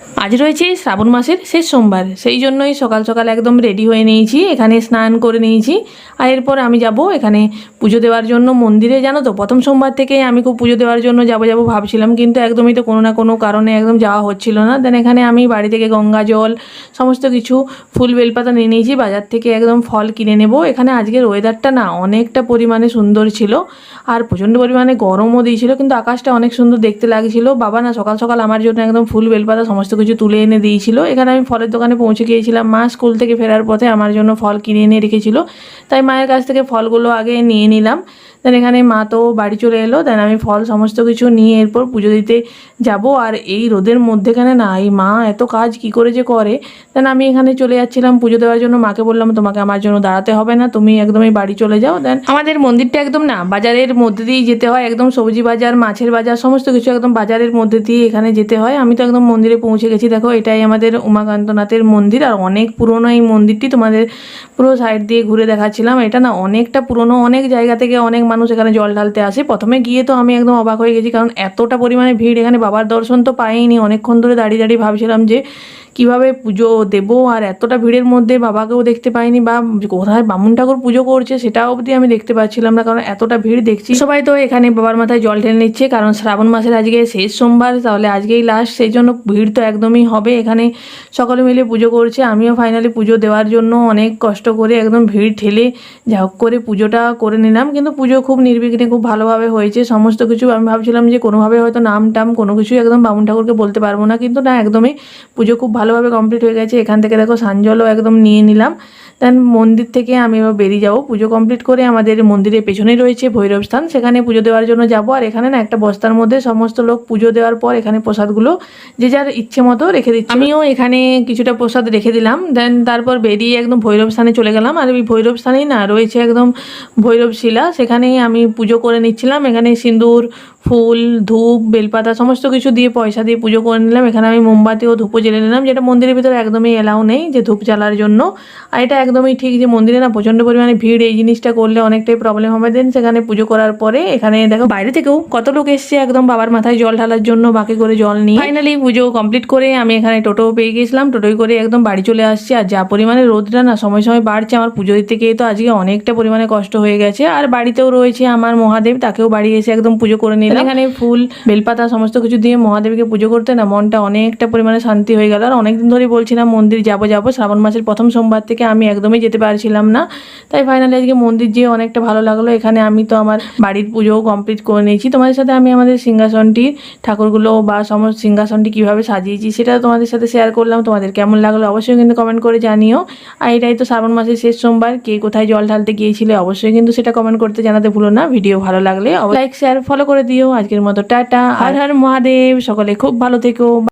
আজ রয়েছে শ্রাবণ মাসের শেষ সোমবার, সেই জন্যই সকাল সকাল একদম রেডি হয়ে নিয়েছি, এখানে স্নান করে নিয়েছি। আর এরপর আমি যাব এখানে পুজো দেওয়ার জন্য মন্দিরে, জানো তো? প্রথম সোমবার থেকে আমি খুব পুজো দেওয়ার জন্য যাব যাব ভাবছিলাম, কিন্তু একদমই তো কোনো না কোনো কারণে একদম যাওয়া হচ্ছিল না। দেন এখানে আমি বাড়ি থেকে গঙ্গা জল, সমস্ত কিছু, ফুল বেলপাতা নিয়ে নিয়েছি, বাজার থেকে একদম ফল কিনে নেব। এখানে আজকের ওয়েদারটা না অনেকটা পরিমাণে সুন্দর ছিল, আর প্রচণ্ড পরিমাণে গরমও দিয়েছিল, কিন্তু আকাশটা অনেক সুন্দর দেখতে লাগছিল। বাবা না সকাল সকাল আমার জন্য একদম ফুল বেলপাতা সমস্ত কিছু তুলে এনে দিয়েছিল। এখানে আমি ফলের দোকানে পৌঁছে গিয়েছিলাম। মা স্কুল থেকে ফেরার পথে আমার জন্য ফল কিনে এনে রেখেছিল। তাই মায়ের কাছ থেকে ফলগুলো আগে নিয়ে নিলাম। দেন এখানে মা তো বাড়ি চলে এলো। দেন আমি ফল সমস্ত কিছু নিয়ে এরপর পুজো দিতে যাব। আর এই রোদের মধ্যেখানে না, এই মা এত কাজ কি করে যে করে? দেন আমি এখানে চলে যাচ্ছিলাম পুজো দেওয়ার জন্য। মাকে বললাম, তোমাকে আমার জন্য দাঁড়াতে হবে না। তুমি একদমই বাড়ি চলে যাও। দেন আমাদের মন্দিরটা একদম না, বাজারের মধ্যে দিয়েই যেতে হয়। একদম সবজি বাজার, মাছের বাজার, সমস্ত কিছু একদম বাজারের মধ্যে দিয়ে এখানে যেতে হয়। আমি তো একদম মন্দিরে পৌঁছে গেছি। দেখো, এটাই আমাদের উমাকান্তনাথের মন্দির। আর অনেক পুরনো এই মন্দিরটি তোমাদের পুরো সাইড দিয়ে ঘুরে দেখাচ্ছিলাম। এটা না অনেকটা পুরনো, অনেক জায়গা থেকে অনেক মানুষ এখানে জল ঢালতে আসে। প্রথমে গিয়ে তো আমি একদম অবাক হয়ে গেছি, কারণ এতটা পরিমাণে ভিড় এখানে বাবার দর্শন তো পাইনি। অনেকক্ষণ ধরে দাঁড়িয়ে দাঁড়িয়ে ভাবছিলাম যে, কীভাবে পুজো দেবো? আর এতটা ভিড়ের মধ্যে বাবাকেও দেখতে পাইনি বা কোথায় বামুন ঠাকুর পুজো করছে সেটাও অবধি আমি দেখতে পাচ্ছিলাম না, কারণ এতটা ভিড় দেখছি। সবাই তো এখানে বাবার মাথায় জল ঢেলে নিচ্ছে, কারণ শ্রাবণ মাসের আজকে শেষ সোমবার, তাহলে আজকেই লাস্ট সেই জন্য ভিড় তো একদমই হবে। এখানে সকলে মিলে পুজো করছে, আমিও ফাইনালি পুজো দেওয়ার জন্য অনেক কষ্ট করে একদম ভিড় ঠেলে যা করে পুজোটা করে নিলাম। কিন্তু পুজো খুব নির্বিঘ্নে খুব ভালোভাবে হয়েছে। সমস্ত কিছু আমি ভাবছিলাম যে কোনোভাবে হয়তো নাম টাম কোনো কিছুই একদম বামুন ঠাকুরকে বলতে পারব না। কিন্তু না, একদমই পুজো খুব ভালোভাবে কমপ্লিট হয়ে গেছে। এখান থেকে দেখো সানজলও একদম নিয়ে নিলাম। দেন মন্দির থেকে আমি এবার বেরিয়ে যাব। পুজো কমপ্লিট করে আমাদের মন্দিরের পেছনেই রয়েছে ভৈরব স্থান। সেখানে পুজো দেওয়ার জন্য যাব। আর এখানে না একটা বস্তার মধ্যে সমস্ত লোক পুজো দেওয়ার পর এখানে প্রসাদগুলো যে যার ইচ্ছে মতো রেখে দিচ্ছে। আমিও এখানে কিছুটা প্রসাদ রেখে দিলাম। দেন তারপর বেরিয়ে একদম ভৈরব স্থানে চলে গেলাম। আর ওই ভৈরব স্থানেই না রয়েছে একদম ভৈরব শিলা। সেখানেই আমি পুজো করে নিচ্ছিলাম। এখানে সিঁদুর ফুল, ধূপ, বেলপাতা, সমস্ত কিছু দিয়ে পয়সা দিয়ে পুজো করে নিলাম। এখানে আমি মোমবাতি ও ধূপও জ্বেলে নিলাম, যেটা মন্দিরের ভিতরে একদমই এলাও নেই যে ধূপ জ্বালার জন্য। আর এটা একদমই ঠিক যে মন্দিরে না প্রচণ্ড পরিমাণে ভিড়, এই জিনিসটা করলে অনেকটাই প্রবলেম হবে। দেন সেখানে পুজো করার পরে এখানে দেখো বাইরে থেকেও কত লোক এসছে একদম বাবার মাথায় জল ঢালার জন্য, বাকি করে জল নিয়ে। ফাইনালি পুজো কমপ্লিট করে আমি এখানে টোটো পেয়ে গেছিলাম টোটোয় করে একদম বাড়ি চলে আসছি। আর যা পরিমাণে রোদটা না সময় সময় বাড়ছে, আমার পুজো দিতে গিয়ে তো আজকে অনেকটা পরিমাণে কষ্ট হয়ে গেছে। আর বাড়িতেও রয়েছে আমার মহাদেব, তাকেও বাড়ি এসে একদম পুজো করে নিলাম। এখানে ফুল, বেলপাতা, সমস্ত কিছু দিয়ে মহাদেবকে পুজো করতে না মনটা অনেকটা পরিমাণে শান্তি হয়ে গেল। আর অনেকদিন ধরেই বলছিলাম মন্দির যাব যাব। শ্রাবণ মাসের প্রথম সোমবার থেকে আমি একদমই যেতে পারছিলাম না। তাই ফাইনালি আজকে মন্দির যেয়ে অনেকটা ভালো লাগল। এখানে আমি তো আমার বাড়ির পুজোও কমপ্লিট করে নিয়েছি। তোমাদের সাথে আমি আমাদের সিংহাসনটির ঠাকুরগুলো বা সমস্ত সিংহাসনটি কীভাবে সাজিয়েছি সেটা তোমাদের সাথে শেয়ার করলাম। তোমাদের কেমন লাগল অবশ্যই কিন্তু কমেন্ট করে জানিও। আর এটাই তো শ্রাবণ মাসের শেষ সোমবার। কে কোথায় জল ঢালতে গিয়েছিলে অবশ্যই কিন্তু সেটা কমেন্ট করতে জানাতে ভুলো না। ভিডিও ভালো লাগলে লাইক শেয়ার ফলো করে দিও। আজকের মতো টাটা। আর হর মহাদেব সকলে খুব ভালো থেকো।